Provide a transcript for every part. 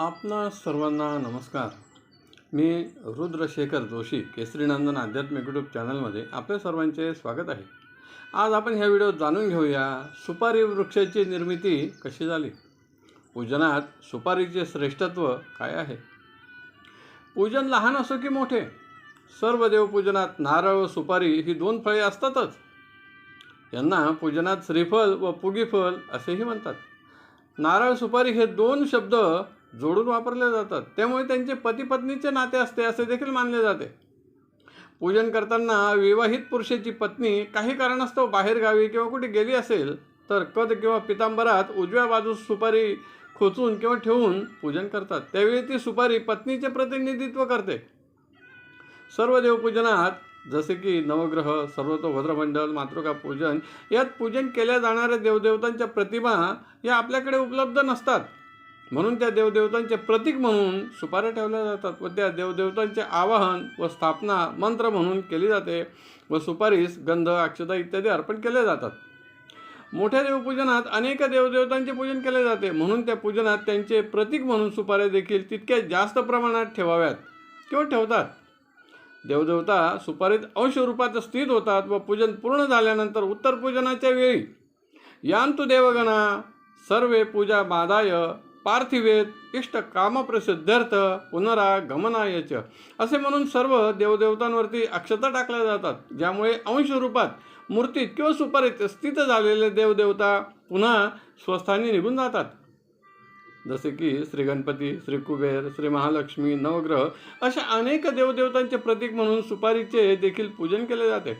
आपणा सर्वांना नमस्कार. मी रुद्रशेखर जोशी केसरीनंदन आध्यात्मिक यूट्यूब चॅनलमध्ये आपल्या सर्वांचे स्वागत आहे. आज आपण ह्या व्हिडिओत जाणून घेऊया सुपारी वृक्षाची निर्मिती कशी झाली? पूजनात सुपारीचे श्रेष्ठत्व काय आहे? पूजन लहान असो की मोठे सर्व देवपूजनात नारळ व सुपारी ही दोन फळे असतातच. यांना पूजनात श्रीफल व पुगीफल असेही म्हणतात. नारळ सुपारी हे दोन शब्द जोडून वापरले जातात. त्यामुळे त्यांचे पती पत्नीचे नाते असते असे देखील मानले जाते. पूजन करताना विवाहित पुरुषाची पत्नी काही कारणास्तव बाहेरगावी किंवा कुठे गेली असेल तर कद किंवा पितांबरात उजव्या बाजूस सुपारी खोचून किंवा ठेवून पूजन करतात. त्यावेळी ती सुपारी पत्नीचे प्रतिनिधित्व करते. सर्व देवपूजनात जसे की नवग्रह सर्वतोभद्रमंडल मातृका पूजन यात पूजन केल्या जाणाऱ्या देवदेवतांच्या प्रतिमा या आपल्याकडे उपलब्ध नसतात. म्हणून त्या देवदेवतांचे प्रतीक म्हणून सुपाऱ्या ठेवल्या जातात व त्या देवदेवतांचे आवाहन व स्थापना मंत्र म्हणून केली जाते व सुपारीस गंध अक्षता इत्यादी अर्पण केले जातात. मोठ्या देवपूजनात अनेक देवदेवतांचे पूजन केले जाते. म्हणून त्या पूजनात त्यांचे प्रतीक म्हणून सुपाऱ्या देखील तितक्या जास्त प्रमाणात ठेवाव्यात किंवा ठेवतात. देवदेवता सुपारीत अंशरूपात स्थित होतात व पूजन पूर्ण झाल्यानंतर उत्तर पूजनाच्या वेळी यांतु देवगणा सर्वे पूजा मादाय पार्थिवेत इष्ट कामप्रसिद्ध्यर्थ पुनरागमनायच असे म्हणून सर्व देवदेवतांवरती अक्षता टाकल्या जातात. ज्यामुळे अंशरूपात मूर्तीत किंवा सुपारीत स्थित झालेले देवदेवता पुन्हा स्वस्थानी निघून जातात. जसे की श्री गणपती श्री कुबेर श्री महालक्ष्मी नवग्रह अशा अनेक देवदेवतांचे प्रतीक म्हणून सुपारीचे देखील पूजन केले जाते.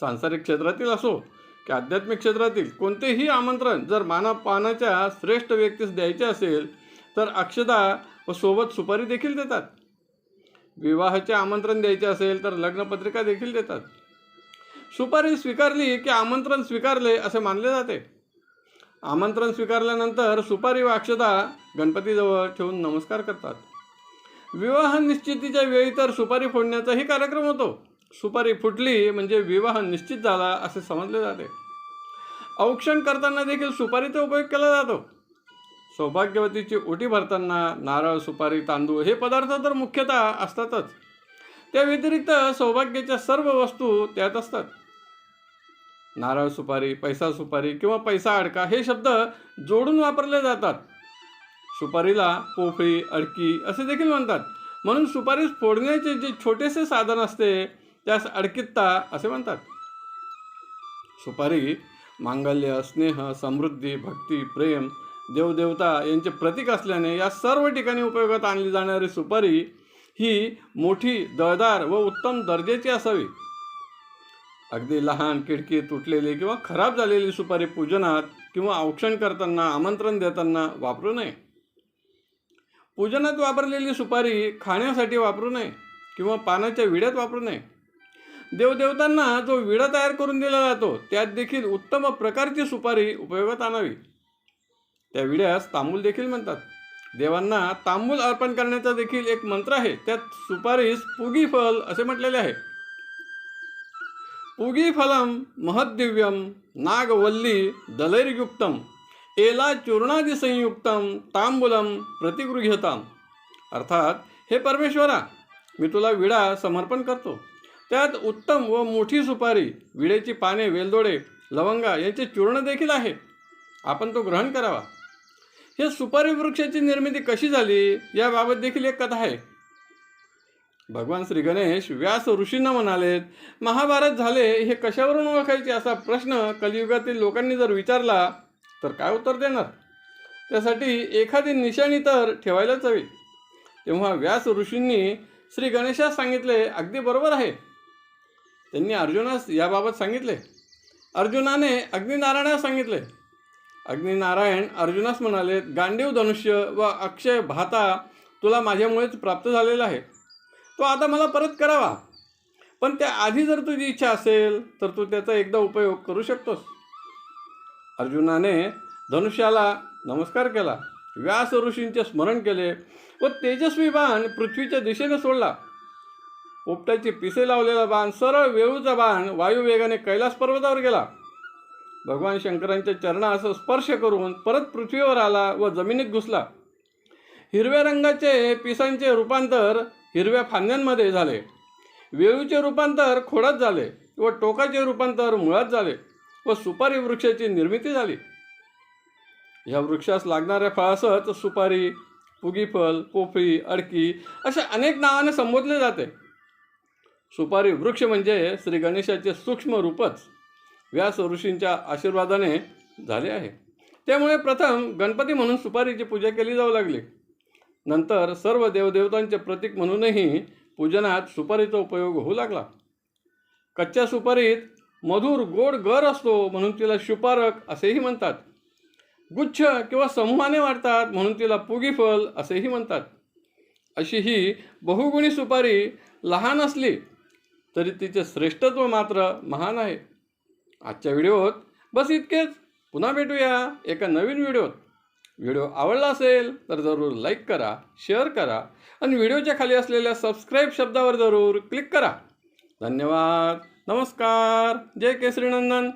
सांसारिक क्षेत्रातील असो की आध्यात्मिक क्षेत्रातील कोणतेही आमंत्रण जर मानापानाच्या श्रेष्ठ व्यक्तीस द्यायचे असेल तर अक्षदा व सोबत सुपारी देखील देतात. विवाहाचे आमंत्रण द्यायचे असेल तर लग्नपत्रिका देखील देतात. सुपारी स्वीकारली की आमंत्रण स्वीकारले असे मानले जाते. आमंत्रण स्वीकारल्यानंतर सुपारी व अक्षता गणपतीजवळ ठेवून नमस्कार करतात. विवाह निश्चितीच्या वेळी तर सुपारी फोडण्याचाही कार्यक्रम होतो. सुपारी फुटली म्हणजे विवाह निश्चित झाला असे समजले जाते. औक्षण करताना देखील सुपारीचा उपयोग केला जातो. सौभाग्यवतीची ओटी भरताना नारळ सुपारी तांदूळ हे पदार्थ तर मुख्यतः असतातच. त्या व्यतिरिक्त सौभाग्याच्या सर्व वस्तू त्यात असतात. नारळ सुपारी पैसा सुपारी किंवा पैसा अडका हे शब्द जोडून वापरले जातात. सुपारीला पोफळी अडकी असे देखील म्हणतात. म्हणून सुपारी फोडण्याचे जे छोटेसे साधन असते त्यास अडकित्ता असे म्हणतात. सुपारी मांगल्य स्नेह समृद्धी भक्ती प्रेम देवदेवता यांचे प्रतीक असल्याने या सर्व ठिकाणी उपयोगात आणली जाणारी सुपारी ही मोठी दळदार व उत्तम दर्जाची असावी. अगदी लहान किडकी तुटलेली किंवा खराब झालेली सुपारी पूजनात किंवा औक्षण करताना आमंत्रण देताना वापरू नये. पूजनात वापरलेली सुपारी खाण्यासाठी वापरू नये किंवा पानाच्या विड्यात वापरू नये. देवदेवतांना जो विडा तयार करून दिला जातो त्यात देखील उत्तम प्रकारची सुपारी उपयोगात आणावी. त्या विड्यास तांबूल देखील म्हणतात. देवांना तांबूल अर्पण करण्याचा देखील एक मंत्र आहे. त्यात सुपारीस पुगी फल असे म्हटलेले आहे. पुगी फलम महद्दिव्यम नागवल्ली दलैर्युक्तम एला चूर्णादि संयुक्तम तांबूलम प्रतिगृह्यताम. अर्थात हे परमेश्वरा मी तुला विडा समर्पण करतो. त्यात उत्तम व मोठी सुपारी विळेची पाने वेलदोडे लवंगा यांचे चूर्ण देखील आहे आपण तो ग्रहण करावा. हे सुपारी वृक्षाची निर्मिती कशी झाली याबाबत देखील एक कथा आहे. भगवान श्री गणेश व्यास ऋषींना म्हणालेत महाभारत झाले हे कशावरून ओळखायचे? असा प्रश्न कलियुगातील लोकांनी जर विचारला तर काय उत्तर देणार? त्यासाठी एखादी निशाणी तर ठेवायलाच हवी. तेव्हा व्यास ऋषींनी श्री गणेशास सांगितले अगदी बरोबर आहे. त्यांनी अर्जुनास याबाबत सांगितले. अर्जुनाने अग्निनारायणास सांगितले. अग्निनारायण अर्जुनास म्हणाले गांडीव धनुष्य व अक्षय भाता तुला माझ्यामुळेच प्राप्त झालेला आहे. तो आता मला परत करावा. पण त्या आधी जर तुझी इच्छा असेल तर तू त्याचा एकदा उपयोग करू शकतोस. अर्जुनाने धनुष्याला नमस्कार केला. व्यास ऋषींचे स्मरण केले व तेजस्वी बाण पृथ्वीच्या दिशेने सोडला. पोपटाची पिसे लावलेला बाण सरळ वेळूचा बाण वायुवेगाने कैलास पर्वतावर गेला. भगवान शंकरांच्या चरणास स्पर्श करून परत पृथ्वीवर आला व जमिनीत घुसला. हिरव्या रंगाचे पिसांचे रूपांतर हिरव्या फांद्यांमध्ये झाले. वेळूचे रूपांतर खोडात झाले व टोकाचे रूपांतर मुळात झाले व सुपारी वृक्षाची निर्मिती झाली. या वृक्षास लागणाऱ्या फळासच सुपारी पुगीफल पोफळी अडकी अशा अनेक नावाने संबोधले जाते. सुपारी वृक्ष म्हणजे श्री गणेशाचे सूक्ष्म रूपच व्यास ऋषींच्या आशीर्वादाने झाले आहे. त्यामुळे प्रथम गणपती म्हणून सुपारीची पूजा केली जाऊ लागली. नंतर सर्व देवदेवतांचे प्रतीक म्हणूनही पूजनात सुपारीचा उपयोग होऊ लागला. कच्च्या सुपारीत मधुर गोड गर असतो म्हणून तिला शुपारक असेही म्हणतात. गुच्छ किंवा समूहाने वाढतात म्हणून तिला पुगीफल असेही म्हणतात. अशी ही बहुगुणी सुपारी लहान असली तरी तिचे श्रेष्ठत्व मात्र महान आहे. आजच्या व्हिडिओत बस इतकेच. पुन्हा भेटूया एका नवीन व्हिडिओत. व्हिडिओ आवडला असेल तर जरूर लाईक करा शेअर करा आणि व्हिडिओच्या खाली असलेल्या सबस्क्राईब शब्दावर जरूर क्लिक करा. धन्यवाद. नमस्कार. जय केसरीनंदन